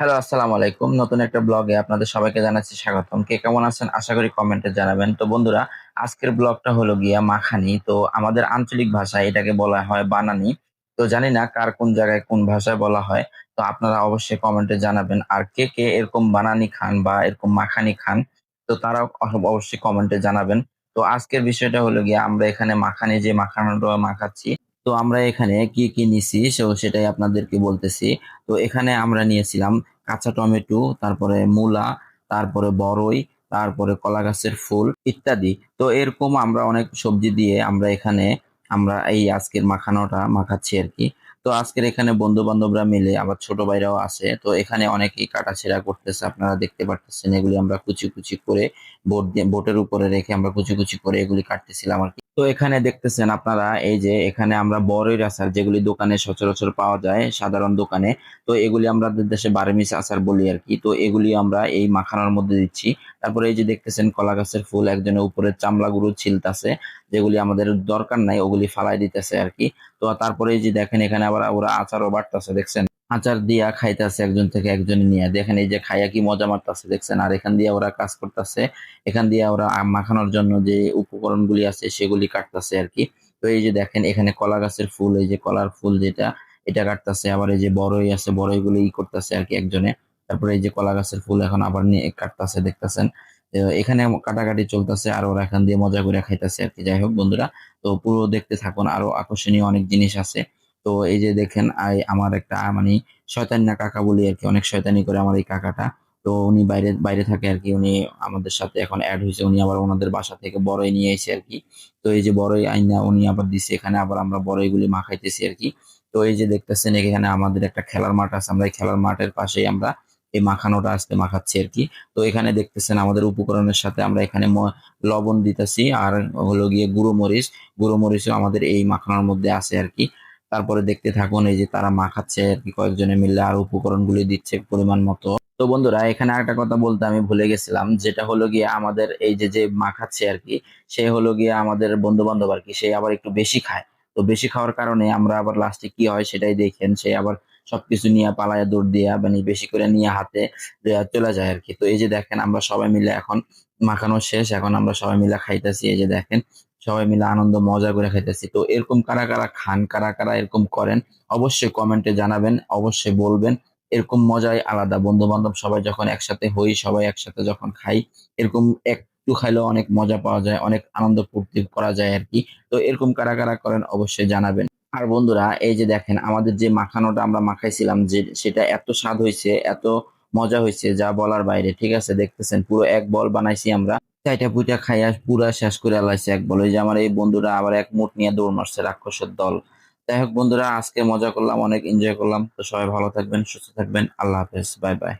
Hello, আসসালামু আলাইকুম। নতুন একটা ব্লগে আপনাদের সবাইকে জানাচ্ছি স্বাগতম। কে কেমন আছেন? আশা করি কমেন্টে জানাবেন। তো বন্ধুরা, আজকের ব্লগটা হলো গিয়া মাখানি। তো আমাদের আঞ্চলিক ভাষায় এটাকে বলা হয় বানানি। তো জানি না কার কোন জায়গায় কোন ভাষায় বলা হয়। তো আপনারা অবশ্যই কমেন্টে জানাবেন আর কে কে এরকম বানানি খান বা এরকম মাখানি খান, তো তারাও অব- অবশ্যই কমেন্টে জানাবেন। তো আজকের বিষয়টা হলো গিয়া আমরা এখানে মাখানি যে মাখানোটা মাখাচ্ছি তো আমরা এখানে কি কি নিছি? সো, সেটাই আপনাদেরকে বলতেছি। তো এখানে আমরা নিয়েছিলাম কাঁচা টমেটো, তারপরে মূলা, তারপরে বড়ই তারপরে কলা গাছের ফুল ইত্যাদি। তো এরকম আমরা অনেক সবজি দিয়ে আমরা এখানে, আমরা এই আজকের মাখানোটা মাখাচ্ছি আর কি। তো আজকের এখানে বন্ধু বান্ধবরা মিলে আবার ছোট ভাইরাও আছে, তো এখানে অনেকেই কাটাছেঁড়া করতেছে, আপনারা দেখতে পারতেছেন। এগুলি আমরা কুচি কুচি করে বোট বোটের উপরে রেখে আমরা কুচি কুচি করে এগুলি কাটতেছিলাম আর কি। তো এখানে দেখতেছেন আপনারা, এই যে এখানে আমরা বড়ই আচার যেগুলি দোকানে সচরাচর পাওয়া যায়, সাধারণ দোকানে, তো এগুলি আমরা দেশে বারমিস আচার বলি আর কি। তো এগুলি আমরা এই মাখানোর মধ্যে দিচ্ছি। তারপরে এই যে দেখতেছেন কলা গাছের ফুল, একজনের উপরে চামড়াগুলো ছিলতাছে, যেগুলি আমাদের দরকার নাই, ওগুলি ফালাই দিতেছে আর কি। তো তারপরে এই যে দেখেন এখানে আবার ওরা আচারও বাড়তেছে, দেখছেন? আচার দিয়া খাইতেছে একজন থেকে একজন নিয়ে। দেখেন এই যে খাইয়া কি মজা মারতেছে, দেখছেন? আর এখান দিয়ে ওরা কাজ করতেছে। এখান দিয়ে ওরা মাখানোর জন্য যে উপকরণগুলি আছে সেগুলি কাটতেছে আর কি। তো এই যে দেখেন, এখানে কলা গাছের ফুল, এই যে কলার ফুল যেটা, এটা কাটতেছে। আবার এই যে বড়ই আছে বড়ই গুলো ই করতেছে আর কি একজনে। তারপরে এই যে কলা গাছের ফুল এখন আবার নিয়ে কাটতেছে, দেখতেছেন? এখানে কাটাকাটি চলতেছে আর ওরা এখান দিয়ে মজা করে খাইতেছে আর কি। যাই হোক বন্ধুরা, তো পুরো দেখতে থাকুন। আরও আকর্ষণীয় অনেক জিনিস আছে। তো এই যে দেখেন আমার একটা মানে শয়তান্না কাকা বলি আর কি, অনেক শয়তানি করে আমার এই কাকাটা। তো উনি বাইরে বাইরে থাকে আর কি, উনি আমাদের সাথে এখন অ্যাড হয়েছে, উনি আবার ওনাদের বাসা থেকে বড়ই নিয়ে এসে আর কি। তো এই যে বড়ই আইনা উনি আবার দিছে, এখানে আবার আমরা বড়ইগুলি মাখাইতেছি আর কি। তো এই যে দেখতেছেন, এখানে আমাদের একটা খেলার মাঠ আছে, আমরা এই খেলার মাঠের পাশেই আমরা এই মাখানোটা আজকে মাখাচ্ছি আর কি। তো এখানে দেখতেছেন, আমাদের উপকরণের সাথে আমরা এখানে লবণ দিতেছি, আর হলো গিয়ে গুঁড়ো মরিচ। গুঁড়ো মরিচও আমাদের এই মাখানোর মধ্যে আছে আর কি। তারপরে দেখতে থাকুন, এই যে তারা মাখাচ্ছে আর কি, কয়েকজনে মিলে আর উপকরণগুলি দিচ্ছে পরিমাণ মতো। তো বন্ধুরা, এখানে একটা কথা বলতে আমি ভুলে গেছিলাম, যেটা হলো গিয়ে আমাদের এই যে যে মাখাচ্ছে আর কি, সে হলো গিয়ে আমাদের বন্ধু বান্ধব আর কি, সে আবার একটু বেশি খায়। তো বেশি খাওয়ার কারণে আমরা আবার লাস্টে কি হয় সেটাই দেখেন, সে আবার সবকিছু নিয়ে পালায় দৌড় দিয়া মানে বেশি করে নিয়ে হাতে চলে যায় আর কি। তো এই যে দেখেন, আমরা সবাই মিলে এখন, মাখানো শেষ, এখন আমরা সবাই মিলে খাইতেছি, এই যে দেখেন সবাই মিলে আনন্দ, মজা করে খাইতেছি। তো এরকম কারা কারা খান, কারা কারা এরকম করেন, অবশ্যই কমেন্টে জানাবেন, অবশ্যই বলবেন। এরকম মজাই আলাদা। বন্ধু বান্ধব সবাই যখন একসাথে হই, সবাই একসাথে যখন খাই, এরকম একটু খাইলেও অনেক মজা পাওয়া যায়, অনেক আনন্দ ফুর্তি করা যায় আর কি। তো এরকম কারা কারা করেন, অবশ্যই জানাবেন। আর বন্ধুরা, এই যে দেখেন, আমাদের যে মাখানোটা আমরা মাখাইছিলাম, যে সেটা এত স্বাদ হয়েছে এত মজা হয়েছে যা বলার বাইরে, ঠিক আছে? দেখতেছেন, পুরো এক বল বানাইছি আমরা। চাইটা পুইটা খাইয়া পুরা শেষ করে আলাইছে এক বলে। যে আমার এই বন্ধুরা আবার এক মুঠ নিয়ে দৌড় মারছে রাক্ষসের দল। যাই হোক বন্ধুরা, আজকে মজা করলাম, অনেক এনজয় করলাম। তো সবাই ভালো থাকবেন, সুস্থ থাকবেন। আল্লাহ হাফেজ, বাই বাই।